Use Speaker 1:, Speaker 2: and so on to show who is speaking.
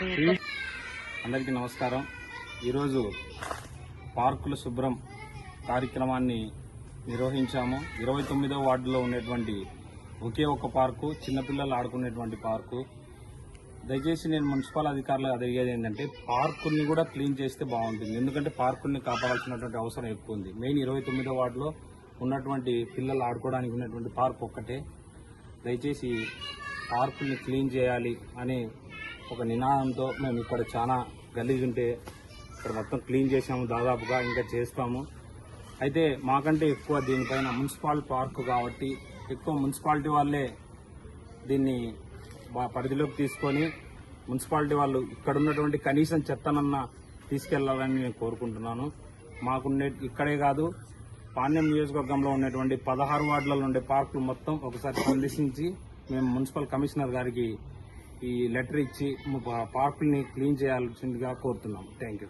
Speaker 1: అందరికీ నమస్కారం. ఈరోజు పార్కుల శుభ్రం కార్యక్రమాన్ని నిర్వహించాము. ఇరవై తొమ్మిదో వార్డులో ఉన్నటువంటి ఒకే ఒక పార్కు చిన్నపిల్లలు ఆడుకునేటువంటి పార్కు. దయచేసి నేను మున్సిపల్ అధికారులు అడిగేది ఏంటంటే పార్కుల్ని కూడా క్లీన్ చేస్తే బాగుంటుంది. ఎందుకంటే పార్కుల్ని కాపాడాల్సినటువంటి అవసరం ఎక్కువ ఉంది. మెయిన్ ఇరవై తొమ్మిదో వార్డులో ఉన్నటువంటి పిల్లలు ఆడుకోవడానికి ఉన్నటువంటి పార్క్ ఒక్కటే. దయచేసి పార్కుల్ని క్లీన్ చేయాలి అనే ఒక నినాదంతో మేము ఇక్కడ చాలా గలీజ్ ఉంటే ఇక్కడ మొత్తం క్లీన్ చేసాము దాదాపుగా ఇంకా చేస్తాము. అయితే మాకంటే ఎక్కువ దీనిపైన మున్సిపల్ పార్క్ కాబట్టి ఎక్కువ మున్సిపాలిటీ వాళ్ళే దీన్ని మా పరిధిలోకి తీసుకొని మున్సిపాలిటీ వాళ్ళు ఇక్కడ ఉన్నటువంటి కనీసం చెత్తనన్నా తీసుకెళ్ళాలని నేను కోరుకుంటున్నాను. మాకుండే ఇక్కడే కాదు పాణ్యం నియోజకవర్గంలో ఉన్నటువంటి పదహారు వార్డులలో ఉండే పార్కులు మొత్తం ఒకసారి సందర్శించి మేము మున్సిపల్ కమిషనర్ గారికి ఈ లెటర్ ఇచ్చి పార్కుల్ని క్లీన్ చేయాల్సిందిగా కోరుతున్నాం థ్యాంక్ యూ